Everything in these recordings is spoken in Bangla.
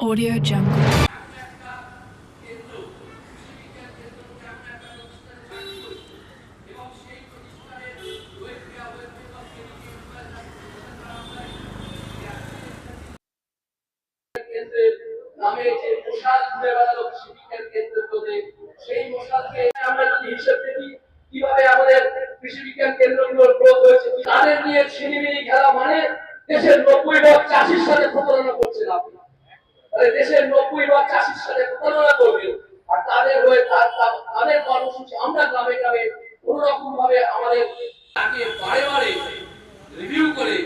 Audio Jungle. সেই আমরা কীভাবে আমাদের কৃষি বিজ্ঞান কেন্দ্রগুলোর গ্রোথ হয়েছে তাদের নিয়ে ছিনিমিনি খেলা মানে দেশের নব্বই চাষির সাথে প্রতারণা তাহলে দেশের নব্বই চাষির সাথে প্রতারণা করবেন আর তাদের হয়ে তাদের কর্মসূচি আমরা গ্রামে গ্রামে কোন রকম ভাবে আমাদের তাকে বারে বারে রিভিউ করে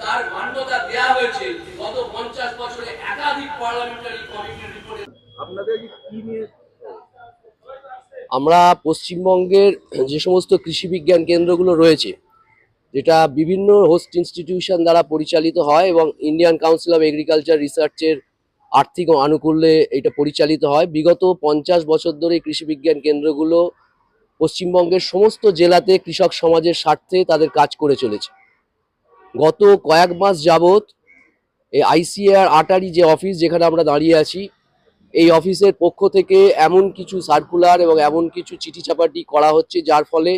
তার মান্যতা দেয়া হয়েছে গত পঞ্চাশ বছরে একাধিক পার্লামেন্টারি কমিটির রিপোর্টে আপনাদের কি নিয়ে আমরা পশ্চিমবঙ্গের যে সমস্ত কৃষি বিজ্ঞান কেন্দ্রগুলো রয়েছে যেটা বিভিন্ন হোস্ট ইনস্টিটিউশন দ্বারা পরিচালিত হয় এবং ইন্ডিয়ান কাউন্সিল অফ এগ্রিকালচার রিসার্চের আর্থিক আনুকূল্যে এটা পরিচালিত হয়। বিগত পঞ্চাশ বছর ধরে কৃষি বিজ্ঞান কেন্দ্রগুলো পশ্চিমবঙ্গের সমস্ত জেলাতে কৃষক সমাজের স্বার্থে তাদের কাজ করে চলেছে। গত কয়েক মাস যাবৎ এই আইসিআর আটারি যে অফিস যেখানে আমরা দাঁড়িয়ে আছি, এই অফিসের পক্ষ থেকে এমন কিছু সার্কুলার এবং এমন কিছু চিঠি চাপাটি করা হচ্ছে, যার ফলে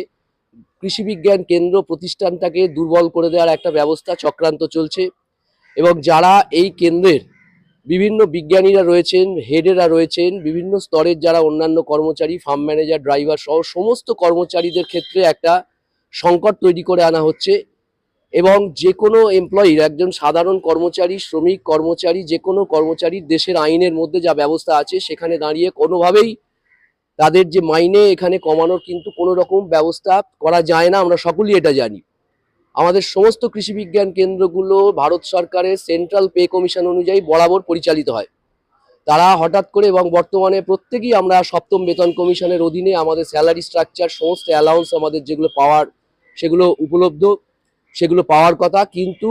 কৃষি বিজ্ঞান কেন্দ্র প্রতিষ্ঠানটাকে দুর্বল করে দেওয়ার একটা ব্যবস্থা চক্রান্ত চলছে এবং যারা এই কেন্দ্রের বিভিন্ন বিজ্ঞানীরা রয়েছেন, হেডেরা রয়েছেন, বিভিন্ন স্তরের যারা অন্যান্য কর্মচারী ফার্ম ম্যানেজার ড্রাইভার সহ সমস্ত কর্মচারীদের ক্ষেত্রে একটা সংকট তৈরি করে আনা হচ্ছে এবং যে কোনো এমপ্লয়ির একজন সাধারণ কর্মচারী, শ্রমিক কর্মচারী যে কোনো কর্মচারীর দেশের আইনের মধ্যে যা ব্যবস্থা আছে সেখানে দাঁড়িয়ে কোনোভাবেই তাদের যে মাইনে এখানে কমানোর কিন্তু কোনো রকম ব্যবস্থা করা যায় না, আমরা সকলেই এটা জানি। আমাদের সমস্ত কৃষি বিজ্ঞান কেন্দ্রগুলো ভারত সরকারের সেন্ট্রাল পে কমিশন অনুযায়ী বরাবর পরিচালিত হয়। তারা হঠাৎ করে এবং বর্তমানে প্রত্যেকেই আমরা সপ্তম বেতন কমিশনের অধীনে আমাদের স্যালারি স্ট্রাকচার সমস্ত অ্যালাউন্স আমাদের যেগুলো পাওয়ার, সেগুলো উপলব্ধ, সেগুলো পাওয়ার কথা। কিন্তু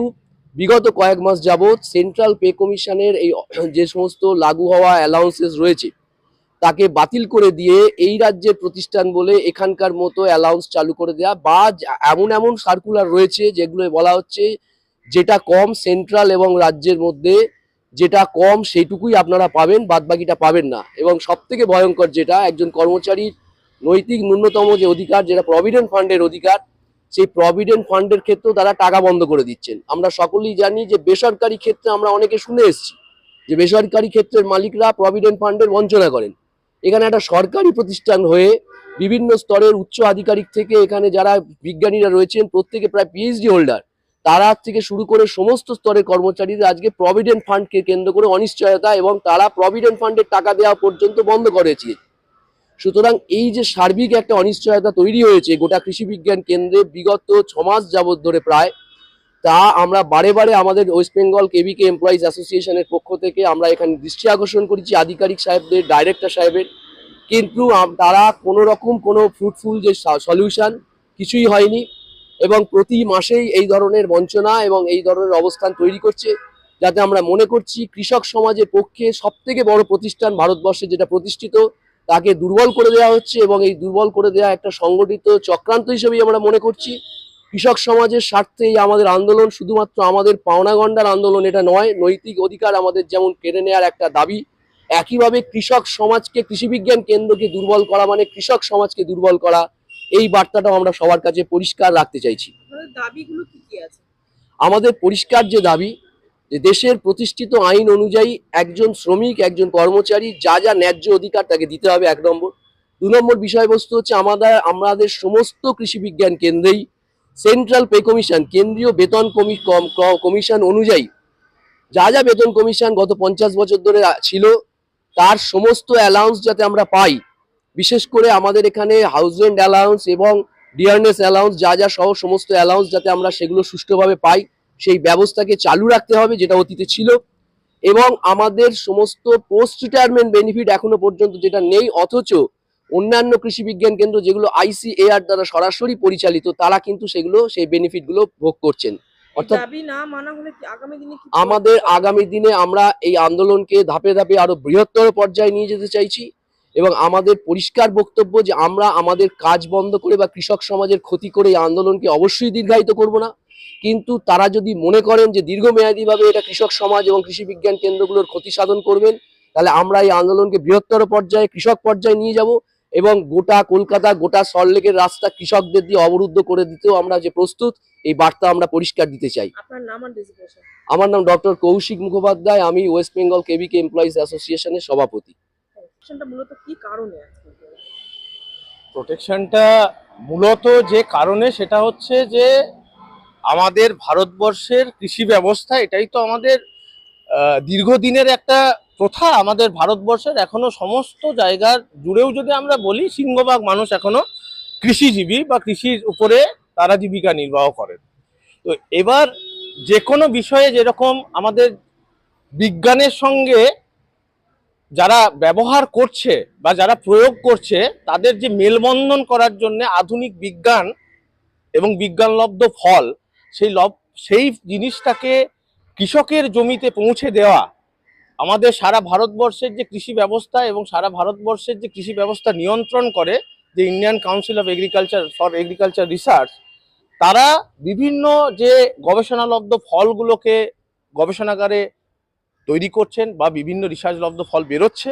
বিগত কয়েক মাস যাবৎ সেন্ট্রাল পে কমিশনের এই যে সমস্ত লাগু হওয়া অ্যালাউন্সেস রয়েছে তাকে বাতিল করে দিয়ে এই রাজ্যের প্রতিষ্ঠান বলে এখানকার মতো অ্যালাউন্স চালু করে দেওয়া বা এমন এমন সার্কুলার রয়েছে যেগুলো বলা হচ্ছে যেটা কম সেন্ট্রাল এবং রাজ্যের মধ্যে যেটা কম সেইটুকুই আপনারা পাবেন, বাদবাকিটা পাবেন না। এবং সব থেকে ভয়ঙ্কর যেটা, একজন কর্মচারীর নৈতিক ন্যূনতম যে অধিকার, যেটা প্রভিডেন্ট ফান্ডের অধিকার, সেই প্রভিডেন্ট ফান্ডের ক্ষেত্রেও তারা টাকা বন্ধ করে দিচ্ছেন। আমরা সকলেই জানি যে বেসরকারি ক্ষেত্রে আমরা অনেকে শুনে এসেছি যে বেসরকারি ক্ষেত্রের মালিকরা প্রভিডেন্ট ফান্ডের বঞ্চনা করেন। এখানে একটা সরকারি প্রতিষ্ঠান হয়ে বিভিন্ন স্তরের উচ্চ আধিকারিক থেকে এখানে যারা বিজ্ঞানীরা রয়েছেন, প্রত্যেকে প্রায় পিএইচডি হোল্ডার তারা থেকে শুরু করে সমস্ত স্তরের কর্মচারীদের আজকে প্রভিডেন্ট ফান্ডকে কেন্দ্র করে অনিশ্চয়তা এবং তারা প্রভিডেন্ট ফান্ডের টাকা দেওয়া পর্যন্ত বন্ধ করেছে সুতরাং এই যে সার্বিক একটা অনিশ্চয়তা তৈরি হয়েছে গোটা কৃষি বিজ্ঞান কেন্দ্রে বিগত ছমাস যাবৎ ধরে প্রায় তা আমরা বারে বারে আমাদের ওয়েস্ট বেঙ্গল কেবিকে এমপ্লয়িজ অ্যাসোসিয়েশনের পক্ষ থেকে আমরা এখানে দৃষ্টি আকর্ষণ করেছি আধিকারিক সাহেবদের ডাইরেক্টর সাহেবের। কিন্তু তারা কোনো রকম কোনো ফ্রুটফুল যে সলিউশন কিছুই হয়নি এবং প্রতি মাসেই এই ধরনের বঞ্চনা এবং এই ধরনের অবস্থান তৈরি করছে। যাতে আমরা মনে করছি কৃষক সমাজের পক্ষে সব থেকে বড় প্রতিষ্ঠান ভারতবর্ষে যেটা প্রতিষ্ঠিত, তাকে দুর্বল করে দেওয়া হচ্ছে এবং এই দুর্বল করে দেওয়া একটা সংগঠিত চক্রান্ত হিসেবেই আমরা মনে করছি। কৃষক সমাজের স্বার্থে এই আমাদের আন্দোলন শুধুমাত্র আমাদের পাওনা গন্ডার আন্দোলন এটা নয় নৈতিক অধিকার আমাদের যেমন কেড়ে নেওয়ার একটা দাবি একইভাবে কৃষক সমাজকে কৃষিবিজ্ঞান কেন্দ্রকে দুর্বল করা মানে কৃষক সমাজকে দুর্বল করা এই বার্তাটাও আমরা সবার কাছে পরিষ্কার রাখতে চাইছি। আপনাদের দাবিগুলো কি কি আছে? আমাদের পরিষ্কার যে দাবি যে দেশের প্রতিষ্ঠিত আইন অনুযায়ী একজন শ্রমিক একজন কর্মচারী যা যা ন্যায্য অধিকার তাকে দিতে হবে এক নম্বর। দু নম্বর বিষয়বস্তু হচ্ছে আমাদের আমাদের সমস্ত কৃষি বিজ্ঞান কেন্দ্রেই সেন্ট্রাল পে কমিশন কেন্দ্রীয় বেতন কমিশন অনুযায়ী যা যা বেতন কমিশন গত পঞ্চাশ বছর ধরে ছিল, তার সমস্ত অ্যালাউন্স যাতে আমরা পাই, বিশেষ করে আমাদের এখানে হাউস রেন্ট অ্যালাউন্স এবং ডিয়ারনেস অ্যালাউন্স যা যা সহ সমস্ত অ্যালাউন্স যাতে আমরা সেগুলো সুষ্ঠুভাবে পাই, সেই ব্যবস্থাকে চালু রাখতে হবে, যেটা অতীতে ছিল। এবং আমাদের সমস্ত পোস্ট রিটায়ারমেন্ট বেনিফিট এখনও পর্যন্ত যেটা নেই, অথচ অন্যান্য কৃষি বিজ্ঞান কেন্দ্র যেগুলো আইসিএআর দ্বারা সরাসরি পরিচালিত তারা কিন্তু সেগুলো সেই বেনিফিটগুলো ভোগ করছেন। অর্থাৎ আমাদের আগামী দিনে আমরা এই আন্দোলনকে ধাপে ধাপে আরও বৃহত্তর পর্যায়ে নিয়ে যেতে চাইছি এবং আমাদের পরিষ্কার বক্তব্য যে আমরা আমাদের কাজ বন্ধ করে বা কৃষক সমাজের ক্ষতি করে এই আন্দোলনকে অবশ্যই দীর্ঘায়িত করব না। কিন্তু তারা যদি মনে করেন যে দীর্ঘমেয়াদীভাবে এটা কৃষক সমাজ এবং কৃষি বিজ্ঞান কেন্দ্রগুলোর ক্ষতি সাধন করবেন তাহলে আমরা এই আন্দোলনকে বৃহত্তর পর্যায়ে কৃষক পর্যায়ে নিয়ে যাব। এবং গোটা কলকাতা গোটা সল্টলেকের রাস্তা কৃষকদের দিয়ে অবরুদ্ধ করে দিতেও আমরা যে প্রস্তুত এই বার্তা আমরা পরিষ্কার দিতে চাই। আপনার নাম আর ডেজিগনেশন আমার নাম ডক্টর কৌশিক মুখোপাধ্যায় আমি ওয়েস্ট বেঙ্গল কেবিকে এমপ্লয়িজ অ্যাসোসিয়েশনের সভাপতি। সেটা মূলত কি কারণে আজকে প্রোটেকশনটা মূলত যে কারণে সেটা হচ্ছে যে আমাদের ভারতবর্ষের কৃষি ব্যবস্থা এটাই তো আমাদের দীর্ঘদিনের একটা প্রথা আমাদের ভারতবর্ষের এখনও সমস্ত জায়গার জুড়েও যদি আমরা বলি, সিংহভাগ মানুষ এখনও কৃষিজীবী বা কৃষির উপরে তারা জীবিকা নির্বাহ করেন। তো এবার যে কোনো বিষয়ে যেরকম আমাদের বিজ্ঞানের সঙ্গে যারা ব্যবহার করছে বা যারা প্রয়োগ করছে, তাদের যে মেলবন্ধন করার জন্য আধুনিক বিজ্ঞান এবং বিজ্ঞানলব্ধ ফল, সেই লব, সেই জিনিসটাকে কৃষকের জমিতে পৌঁছে দেওয়া আমাদের সারা ভারতবর্ষের যে কৃষি ব্যবস্থা এবং সারা ভারতবর্ষের যে কৃষি ব্যবস্থা নিয়ন্ত্রণ করে যে Indian council of agriculture for agriculture research তারা বিভিন্ন যে গবেষণালব্ধ ফলগুলোকে গবেষণাগারে তৈরি করছেন বা বিভিন্ন রিসার্চলব্ধ ফল বেরোচ্ছে,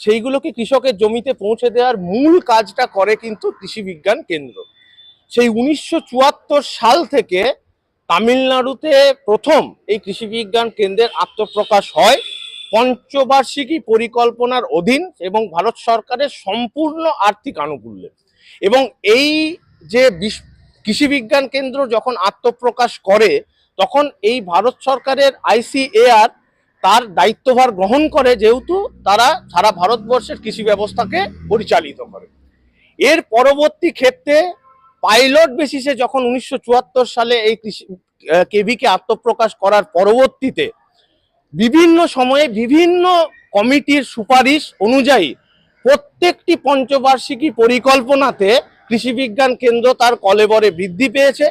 সেইগুলোকে কৃষকের জমিতে পৌঁছে দেওয়ার মূল কাজটা করে কিন্তু কৃষি বিজ্ঞান কেন্দ্র। সেই উনিশশো চুয়াত্তর সাল থেকে তামিলনাড়ুতে প্রথম এই কৃষি বিজ্ঞান কেন্দ্রের আত্মপ্রকাশ হয়। পঞ্চবার্ষিকী পরিকল্পনার অধীন এবং ভারত সরকারের সম্পূর্ণ আর্থিক আনুকূল্যে এবং এই যে কৃষি বিজ্ঞান কেন্দ্র যখন আত্মপ্রকাশ করে, তখন এই ভারত সরকারের আইসিএআর তার দায়িত্বভার গ্রহণ করে যেহেতু তারা সারা ভারতবর্ষের কৃষি ব্যবস্থাকে পরিচালিত করে। এর পরবর্তী ক্ষেত্রে পাইলট বেসিসে যখন উনিশশো চুয়াত্তর সালে এই কৃষি কেভিকে আত্মপ্রকাশ করার পরবর্তীতে বিভিন্ন সময়ে বিভিন্ন কমিটির সুপারিশ অনুযায়ী প্রত্যেকটি পঞ্চবার্ষিকী পরিকল্পনাতে কৃষি বিজ্ঞান কেন্দ্র তার কলেবরে বৃদ্ধি পেয়েছে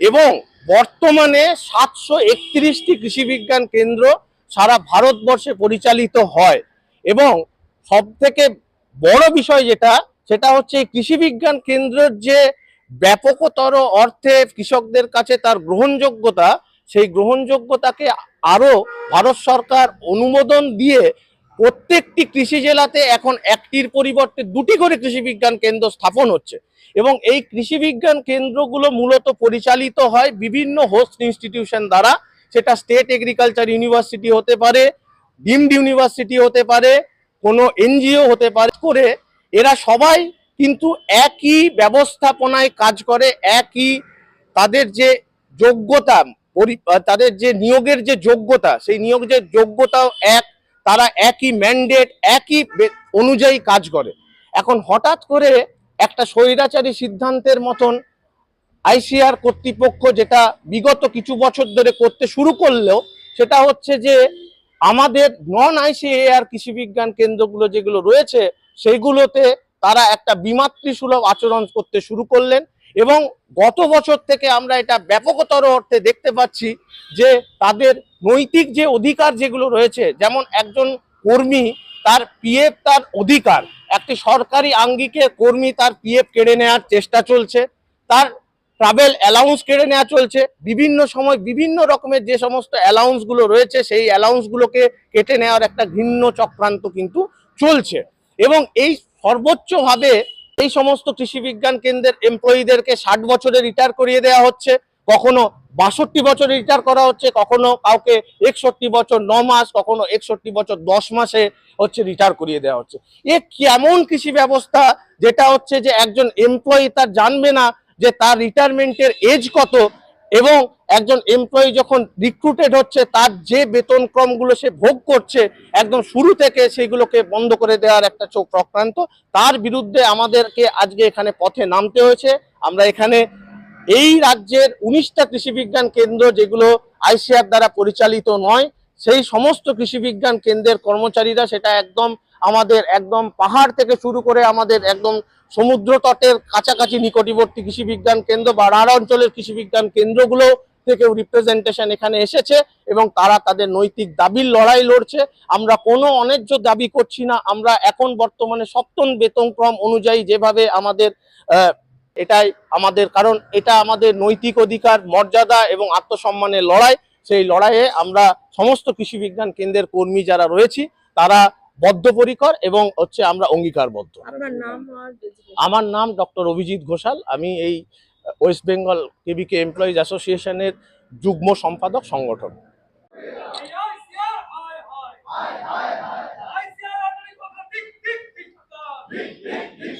এবং বর্তমানে সাতশো একত্রিশটি কৃষি বিজ্ঞান কেন্দ্র সারা ভারতবর্ষে পরিচালিত হয়। এবং সব থেকে বড় বিষয় যেটা, সেটা হচ্ছে কৃষি বিজ্ঞান কেন্দ্রের যে ব্যাপকতর অর্থে কৃষকদের কাছে তার গ্রহণযোগ্যতা সেই গ্রহণযোগ্যতাকে আরও ভারত সরকার অনুমোদন দিয়ে প্রত্যেকটি কৃষি জেলাতে এখন একটির পরিবর্তে দুটি করে কৃষি বিজ্ঞান কেন্দ্র স্থাপন হচ্ছে। এবং এই কৃষি বিজ্ঞান কেন্দ্রগুলো মূলত পরিচালিত হয় বিভিন্ন হোস্ট ইনস্টিটিউশন দ্বারা। সেটা স্টেট এগ্রিকালচার ইউনিভার্সিটি হতে পারে ডিমড ইউনিভার্সিটি হতে পারে, কোনো এনজিও হতে পারে। করে এরা সবাই কিন্তু একই ব্যবস্থাপনায় কাজ করে, একই তাদের যে যোগ্যতা তাদের যে নিয়োগের যে যোগ্যতা, সেই নিয়োগের যোগ্যতাও এক, তারা একই ম্যান্ডেট একই অনুযায়ী কাজ করে। এখন হঠাৎ করে একটা স্বৈরাচারী সিদ্ধান্তের মতন আইসিআর কর্তৃপক্ষ যেটা বিগত কিছু বছর ধরে করতে শুরু করলেও, সেটা হচ্ছে যে আমাদের নন আইসিএআর কৃষি বিজ্ঞান কেন্দ্রগুলো যেগুলো রয়েছে, সেইগুলোতে তারা একটা বিমাতৃসুলভ আচরণ করতে শুরু করলেন। এবং গত বছর থেকে আমরা এটা ব্যাপকতর অর্থে দেখতে পাচ্ছি যে তাদের নৈতিক যে অধিকার যেগুলো রয়েছে, যেমন একজন কর্মী তার পিএফ তার অধিকার, একটি সরকারি আঙ্গিকে কর্মী তার পিএফ কেড়ে নেওয়ার চেষ্টা চলছে, তার ট্রাভেল অ্যালাউন্স কেড়ে নেওয়া চলছে, বিভিন্ন সময় বিভিন্ন রকমের যে সমস্ত অ্যালাউন্সগুলো রয়েছে, সেই অ্যালাউন্স গুলোকে কেটে নেওয়ার একটা ঘৃণ্য চক্রান্ত কিন্তু চলছে। এবং এই সর্বোচ্চভাবে এই সমস্ত কৃষি বিজ্ঞান কেন্দ্রের এমপ্লয়ীদেরকে ষাট বছরে রিটায়ার করিয়ে দেওয়া হচ্ছে। কখনো বাষট্টি বছরে রিটায়ার করা হচ্ছে, কখনো কাউকে একষট্টি বছর ন মাস, কখনো একষট্টি বছর দশ মাসে হচ্ছে রিটায়ার করিয়ে দেওয়া হচ্ছে। এ কেমন কৃষি ব্যবস্থা? যেটা হচ্ছে যে একজন এমপ্লয়ি তার জানবে না যে তার রিটায়ারমেন্টের এজ কত এবং একজন এমপ্লয়ি যখন রিক্রুটেড হচ্ছে, তার যে বেতন ক্রমগুলো সে ভোগ করছে, একদম শুরু থেকে সেগুলোকে বন্ধ করে দেওয়ার একটা চোখ প্রক্রান্ত তার বিরুদ্ধে আমাদেরকে আজকে এখানে পথে নামতে হয়েছে। আমরা এখানে এই রাজ্যের উনিশটা কৃষি বিজ্ঞান কেন্দ্র যেগুলো আইসিআর দ্বারা পরিচালিত নয় সেই সমস্ত কৃষি বিজ্ঞান কেন্দ্রের কর্মচারীরা সেটা একদম আমাদের একদম পাহাড় থেকে শুরু করে আমাদের একদম সমুদ্র তটের কাছাকাছি নিকটবর্তী কৃষি বিজ্ঞান কেন্দ্র বা রাঢ় অঞ্চলের কৃষি বিজ্ঞান কেন্দ্রগুলো থেকেও রিপ্রেজেন্টেশন এখানে এসেছে এবং তারা তাদের নৈতিক দাবির লড়াই লড়ছে। আমরা কোনো অন্যায্য দাবি করছি না। আমরা এখন বর্তমানে সপ্তম বেতনক্রম অনুযায়ী যেভাবে আমাদের এটাই আমাদের, কারণ এটা আমাদের নৈতিক অধিকার, মর্যাদা এবং আত্মসম্মানের লড়াই। সেই লড়াইয়ে আমরা সমস্ত কৃষি বিজ্ঞান কেন্দ্রের কর্মী যারা রয়েছি তারা বদ্ধপরিকর এবং হচ্ছে আমরা অঙ্গীকারবদ্ধ? আমার নাম ডক্টর অভিজিৎ ঘোষাল আমি এই ওয়েস্ট বেঙ্গল কেবিকে এমপ্লয়িজ অ্যাসোসিয়েশনের যুগ্ম সম্পাদক সংগঠন ঠিক ঠিক ঠিক